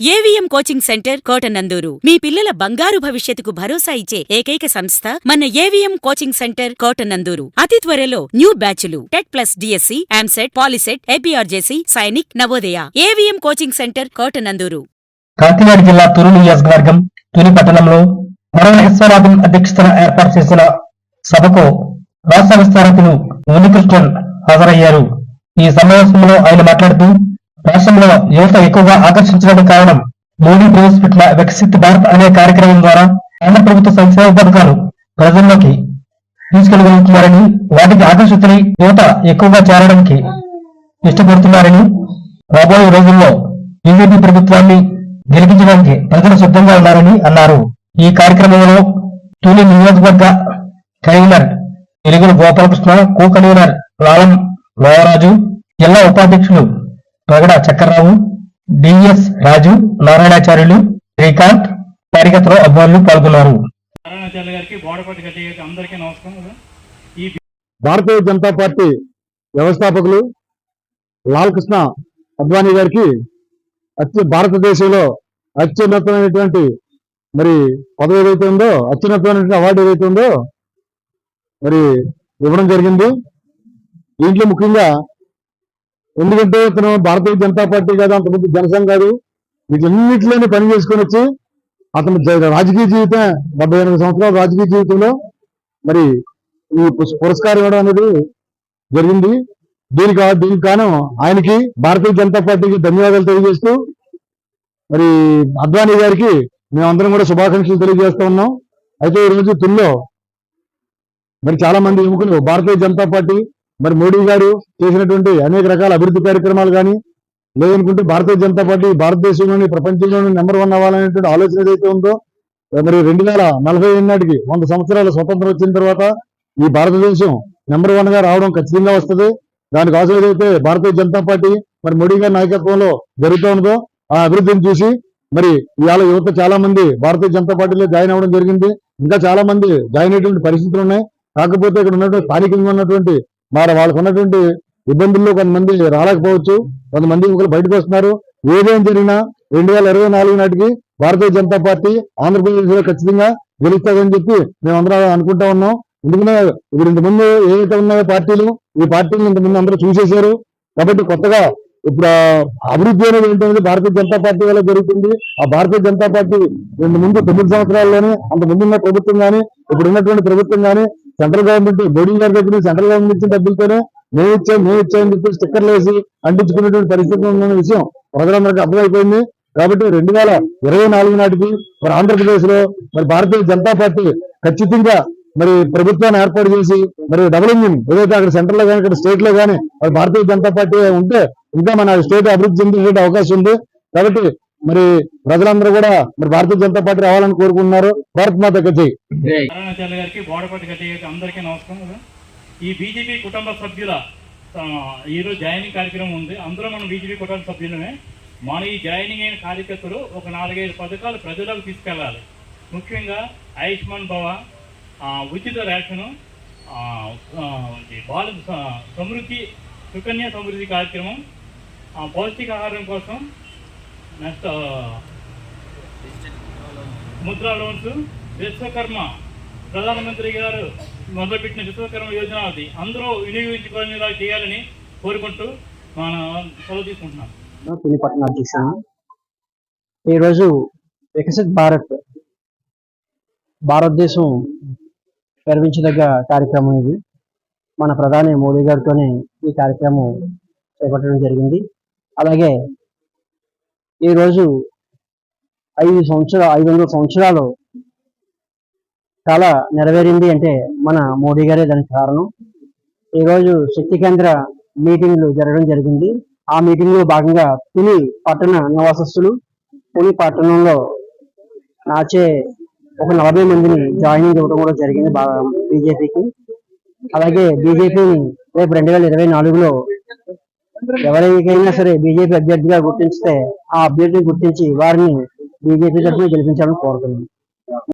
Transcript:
AVM coaching centre Kotananduru. మీ పిల్లల బంగారు భవిష్యత్తుకు భరోసా ఇచ్చే ఏకైక సంస్థ మన ఏవిఎం కోచింగ్ సెంటర్ కోటనందూరు. అతి త్వరలో న్యూ బ్యాచ్లు. TET plus DSC AMCET POLYCET APRJC Sainik Navodaya. AVM coaching centre Kotananduru. Kakinada జిల్లా తురు నియోజకవర్గం తుని పట్టణంలో మరణ అధ్యక్షతన ఏర్పాటు చేసిన సభకు రాష్ట్ర విస్తారకులు మునికృష్ణన్ హాజరయ్యారు. ఈ సమావేశంలో ఆయన మాట్లాడుతూ రాష్ట్రంలో యువత ఎక్కువగా ఆకర్షించడానికి కారణం మోడీ ప్రవేశపెట్టిన వికసిత్ భారత్ అనే కార్యక్రమం ద్వారా కేంద్ర ప్రభుత్వ సంక్షేమ పథకాలు ప్రజల్లోకి తీసుకెళ్ళగలుగుతున్నారని వాటికి ఆకర్షితులై యువత ఎక్కువగా చేరడానికి ఇష్టపడుతున్నారని రాబోయే రోజుల్లో బీజేపీ ప్రభుత్వాన్ని గెలిపించడానికి ప్రజలు సిద్ధంగా ఉన్నారని అన్నారు. ఈ కార్యక్రమంలో తూలి నియోజకవర్గ convenor Elugula Gopalakrishna co convenor Lalam Lovaraju జిల్లా ఉపాధ్యక్షులు రగడ చక్రరావు డిఎస్ రాజు నారాయణాచార్యులు శ్రీకాంత్ కార్యకర్తలు అభిమానులు పాల్గొన్నారు. భారతీయ జనతా పార్టీ వ్యవస్థాపకులు లాల్ కృష్ణ అద్వానీ గారికి అత్య భారతదేశంలో అత్యున్నతమైనటువంటి మరి పదవి ఏదైతే ఉందో అత్యున్నతమైనటువంటి అవార్డు ఏదైతే ఉందో మరి ఇవ్వడం జరిగింది. దీంట్లో ముఖ్యంగా ఎందుకంటే ఇతను భారతీయ జనతా పార్టీ కాదు అంతకుముందు జనసంఘ కాదు. వీటన్నిటిలోనే పని చేసుకొని వచ్చి అతను జ- రాజకీయ జీవితం డెబ్బై ఎనిమిది సంవత్సరాల రాజకీయ జీవితంలో మరి ఈ పురస్కారం ఇవ్వడం అనేది జరిగింది. దీనికి దీనికి కాను ఆయనకి భారతీయ జనతా పార్టీకి ధన్యవాదాలు తెలియజేస్తూ మరి అద్వానీ గారికి మేమందరం కూడా శుభాకాంక్షలు తెలియజేస్తా ఉన్నాం. అయితే ఈరోజు తుల్లో మరి చాలా మంది యువకులు భారతీయ జనతా పార్టీ మరి మోడీ గారు చేసినటువంటి అనేక రకాల అభివృద్ధి కార్యక్రమాలు కానీ లేదనుకుంటే భారతీయ జనతా పార్టీ భారతదేశంలోని ప్రపంచంలోని నెంబర్ వన్ అవ్వాలనేటువంటి ఆలోచన ఏదైతే ఉందో మరి రెండు వేల నలభై నాటికి వంద సంవత్సరాల స్వతంత్రం వచ్చిన తర్వాత ఈ భారతదేశం నెంబర్ వన్గా రావడం ఖచ్చితంగా వస్తుంది. దానికి అవసరం ఏదైతే భారతీయ జనతా పార్టీ మరి మోడీ గారి నాయకత్వంలో జరుగుతూ ఉందో ఆ అభివృద్ధిని చూసి మరి ఇవాళ యువత చాలా మంది భారతీయ జనతా పార్టీలో జాయిన్ అవ్వడం జరిగింది. ఇంకా చాలా మంది జాయిన్ అయ్యేటువంటి పరిస్థితులు ఉన్నాయి. కాకపోతే ఇక్కడ ఉన్నటువంటి స్థానికంగా ఉన్నటువంటి మరి వాళ్ళకు ఉన్నటువంటి ఇబ్బందుల్లో కొంతమంది రాలేకపోవచ్చు కొంతమంది ఇంకొకరు బయటకు వస్తున్నారు. ఏదేం జరిగినా రెండు వేల ఇరవై నాలుగు నాటికి భారతీయ జనతా పార్టీ ఆంధ్రప్రదేశ్లో ఖచ్చితంగా గెలుస్తుందని చెప్పి మేమందరం అనుకుంటా ఉన్నాం. ఎందుకంటే ఇప్పుడు ఇంతకుముందు ఏవైతే ఉన్నాయో పార్టీలు ఈ పార్టీలు ఇంతకుముందు అందరూ చూసేశారు. కాబట్టి కొత్తగా ఇప్పుడు అభివృద్ధి అనేది ఏంటనేది భారతీయ జనతా పార్టీ వల్ల జరుగుతుంది. ఆ భారతీయ జనతా పార్టీ రెండు ముందు తొమ్మిది సంవత్సరాల్లోనే అంత ముందు ఉన్న ప్రభుత్వం కానీ ఇప్పుడు ఉన్నటువంటి ప్రభుత్వం కానీ సెంట్రల్ గవర్నమెంట్ మోడీ గారి దగ్గర సెంట్రల్ గవర్నమెంట్ ఇచ్చిన డబ్బులతోనే మేము ఇచ్చాం మేము ఇచ్చామని చెప్పి స్టిక్కర్లు వేసి అంటించుకునేటువంటి పరిస్థితి ఉన్న విషయం ప్రజలందరికీ అర్థమైపోయింది కాబట్టి రెండు వేల ఇరవై నాలుగు నాటికి మరి ఆంధ్రప్రదేశ్లో మరి భారతీయ జనతా పార్టీ ఖచ్చితంగా మరి ప్రభుత్వాన్ని ఏర్పాటు చేసి మరి డబుల్ ఇంజిన్ ఏదైతే అక్కడ సెంటర్లో కానీ ఇక్కడ స్టేట్లో కానీ మరి భారతీయ జనతా పార్టీ ఉంటే ఇంకా మన స్టేట్ అభివృద్ధి చెందే అవకాశం ఉంది. కాబట్టి మరి ప్రజలందరూ కూడా మరి భారతీయ జనతా పార్టీ రావాలని కోరుకుంటున్నారు. భారత్ మాత నారాయణాచార్య గారికి గట్టి గారికి అందరికీ నమస్కారం. ఈ బీజేపీ కుటుంబ సభ్యుల ఈరోజు జాయినింగ్ కార్యక్రమం ఉంది. అందరూ మనం బీజేపీ కుటుంబ సభ్యులమే. మన ఈ జాయినింగ్ అయిన కార్యకర్తలు ఒక నాలుగైదు పథకాలు ప్రజలకు తీసుకెళ్ళాలి. ముఖ్యంగా ఆయుష్మాన్ భవ ఆ, ఉచిత రేషను బాల సమృద్ధి సుకన్య సమృద్ధి కార్యక్రమం ఆ, పౌష్టికాహారం కోసం నెక్స్ట్ ముద్రా లోన్స్ విశ్వకర్మ ప్రధానమంత్రి గారు మొదలుపెట్టిన విశ్వకర్మ యోజన అది. అందరూ వినియోగించుకునేలా చేయాలని కోరుకుంటూ మన సెలవు తీసుకుంటున్నాం. తుని అధ్యక్షుడు ఈరోజు వికసిత్ భారత్ భారతదేశం గర్వించదగ్గ కార్యక్రమం ఇది. మన ప్రధాని మోడీ గారితోనే ఈ కార్యక్రమం చేపట్టడం జరిగింది. అలాగే ఈరోజు ఐదు సంవత్సరాలు ఐదు వందల సంవత్సరాలు చాలా నెరవేరింది అంటే మన మోడీ గారే దానికి కారణం. ఈరోజు శక్తి కేంద్ర మీటింగ్లు జరగడం జరిగింది. ఆ మీటింగ్లో భాగంగా పులి పట్టణ నివాసస్తులు పులి పట్టణంలో నాచే ఒక నలభై మందిని జాయినింగ్ ఇవ్వడం కూడా జరిగింది బీజేపీకి. అలాగే బీజేపీని రేపు రెండు వేల ఇరవై నాలుగులో ఎవరికైనా సరే బీజేపీ అభ్యర్థిగా గుర్తించితే ఆ అభ్యర్థిని గుర్తించి వారిని బీజేపీ తరఫున గెలిపించాలని కోరుతున్నాను